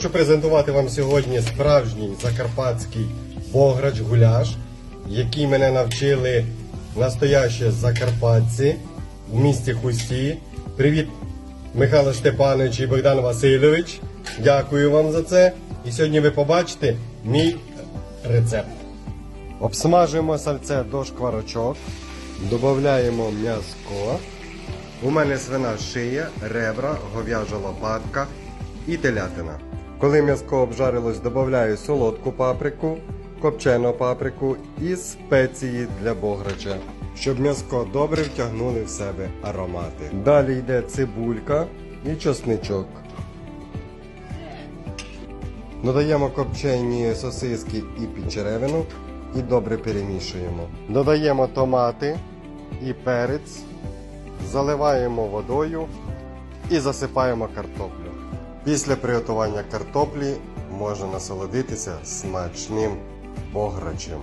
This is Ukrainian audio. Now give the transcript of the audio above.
Хочу презентувати вам сьогодні справжній закарпатський бограч гуляш, який мене навчили настоящі закарпатці в місті Хусті. Привіт, Михайло Степанович і Богдан Васильович. Дякую вам за це. І сьогодні ви побачите мій рецепт. Обсмажуємо сальце до шкварочок, додаємо м'язко. У мене свина шия, ребра, говяжа лопатка і телятина. Коли м'язко обжарилось, додаю солодку паприку, копчену паприку і спеції для бограча, щоб м'язко добре втягнули в себе аромати. Далі йде цибулька і чесничок. Додаємо копчені сосиски і підчеревину і добре перемішуємо. Додаємо томати і перець, заливаємо водою і засипаємо картоплю. Після приготування картоплі можна насолодитися смачним бограчем.